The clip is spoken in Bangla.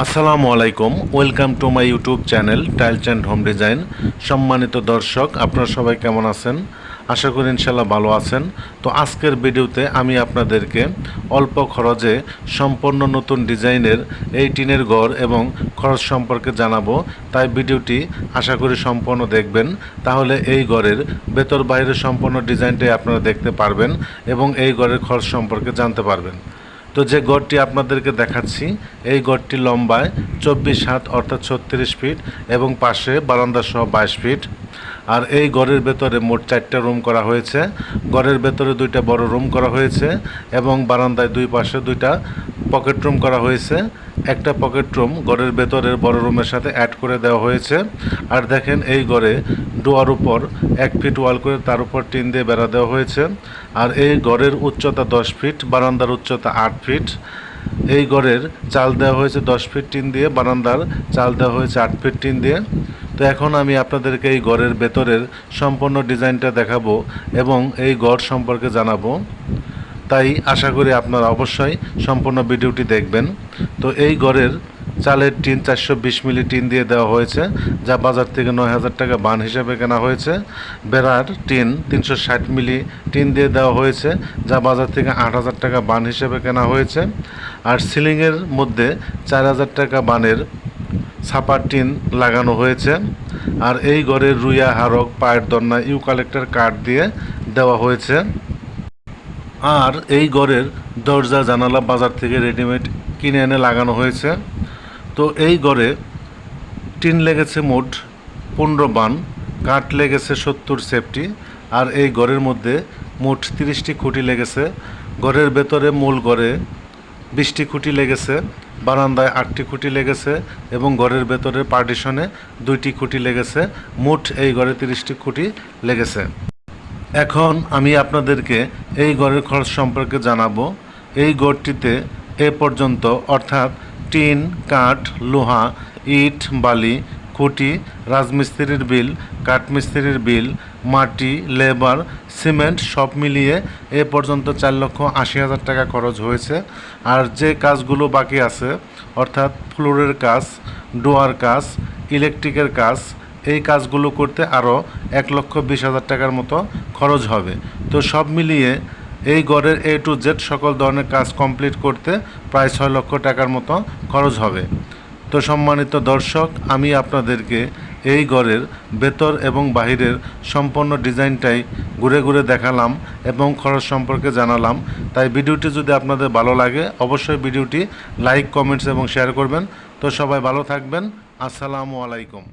আসসালামু আলাইকুম, welcome to my YouTube channel tiles and home design. সম্মানিত দর্শক, আপনারা সবাই কেমন আছেন? আশা করি ইনশাল্লাহ ভালো আছেন। তো আজকের ভিডিওতে আমি আপনাদেরকে অল্প খরচে সম্পূর্ণ নতুন ডিজাইনের এই টিনের ঘর এবং খরচ সম্পর্কে জানাব। তাই ভিডিওটি আশা করি সম্পূর্ণ দেখবেন। তাহলে এই ঘরের ভেতর বাইরের সম্পূর্ণ ডিজাইনটাই আপনারা দেখতে পারবেন এবং এই ঘরের খরচ সম্পর্কে জানতে পারবেন। তো যে গড়টি আপনাদেরকে দেখাচ্ছি, এই গড়টি লম্বায় চব্বিশ হাত অর্থাৎ ছত্রিশ ফিট এবং পাশে বারান্দা সহ বাইশ ফিট। আর এই ঘরের ভেতরে মোট চারটা রুম করা হয়েছে। ঘরের ভেতরে দুইটা বড় রুম করা হয়েছে এবং বারান্দায় দুই পাশে দুইটা পকেট রুম করা হয়েছে। একটা পকেট রুম ঘরের ভেতরের বড় রুমের সাথে অ্যাড করে দেওয়া হয়েছে। আর দেখেন এই ঘরে ডোয়ার উপর এক ফিট ওয়াল করে তার উপর টিন দিয়ে বেড়া দেওয়া হয়েছে। আর এই ঘরের উচ্চতা দশ ফিট বারান্দার উচ্চতা আট ফিট এই ঘরের চাল দেওয়া হয়েছে দশ ফিট টিন দিয়ে, বারান্দার চাল দেওয়া হয়েছে আট ফিট টিন দিয়ে। তো এখন আমি আপনাদেরকে এই ঘরের ভেতরের সম্পূর্ণ ডিজাইনটা দেখাবো এবং এই ঘর সম্পর্কে জানাব। তাই আশা করি আপনারা অবশ্যই সম্পূর্ণ ভিডিওটি দেখবেন। তো এই ঘরের চালের টিন চারশো বিশ মিলি টিন দিয়ে দেওয়া হয়েছে, যা বাজার থেকে নয় হাজার টাকা বান হিসেবে কেনা হয়েছে। বেড়ার টিন তিনশো ষাট মিলি টিন দিয়ে দেওয়া হয়েছে, যা বাজার থেকে আট হাজার টাকা বান হিসেবে কেনা হয়েছে। আর সিলিংয়ের মধ্যে চার হাজার টাকা বানের ছাপার টিন লাগানো হয়েছে। আর এই ঘরের রুইয়া, হারক, পায়ের দন্না ইউকালেক্টার কাঠ দিয়ে দেওয়া হয়েছে। আর এই ঘরের দরজা, জানালা বাজার থেকে রেডিমেড কিনে এনে লাগানো হয়েছে। তো এই ঘরে টিন লেগেছে মোট পনেরো বান, কাঠ লেগেছে সত্তর সেফটি, আর এই ঘরের মধ্যে মোট তিরিশটি খুঁটি লেগেছে। ঘরের ভেতরে মূল ঘরে বিশটি খুঁটি লেগেছে, বারান্দায় আটটি খুঁটি লেগেছে এবং ঘরের ভেতরে পার্টিশনে দুইটি খুঁটি লেগেছে। মোট এই ঘরে তিরিশটি খুঁটি লেগেছে। এখন আমি আপনাদেরকে এই গড়ের খরচ সম্পর্কে জানাব। এই গড়টিতে এ পর্যন্ত, অর্থাৎ টিন, কাঠ, লোহা, ইট, বালি, খুঁটি, রাজমিস্ত্রির বিল, কাঠমিস্ত্রির বিল, মাটি, লেবার, সিমেন্ট সব মিলিয়ে এ পর্যন্ত চার লক্ষ আশি হাজার টাকা খরচ হয়েছে। আর যে কাজগুলো বাকি আছে, অর্থাৎ ফ্লোরের কাজ, ডোয়ার কাজ, ইলেকট্রিকের কাজ, এই কাজগুলো করতে আরও এক লক্ষ বিশ হাজার টাকার মতো খরচ হবে। তো সব মিলিয়ে এই গড়ের এ টু জেড সকল ধরনের কাজ কমপ্লিট করতে প্রায় ছয় লক্ষ টাকার মতো খরচ হবে। তো সম্মানিত দর্শক, আমি আপনাদেরকে এই গড়ের ভেতর এবং বাহিরের সম্পূর্ণ ডিজাইনটাই ঘুরে ঘুরে দেখালাম এবং খরচ সম্পর্কে জানালাম। তাই ভিডিওটি যদি আপনাদের ভালো লাগে, অবশ্যই ভিডিওটি লাইক, কমেন্টস এবং শেয়ার করবেন। তো সবাই ভালো থাকবেন। আসসালামু আলাইকুম।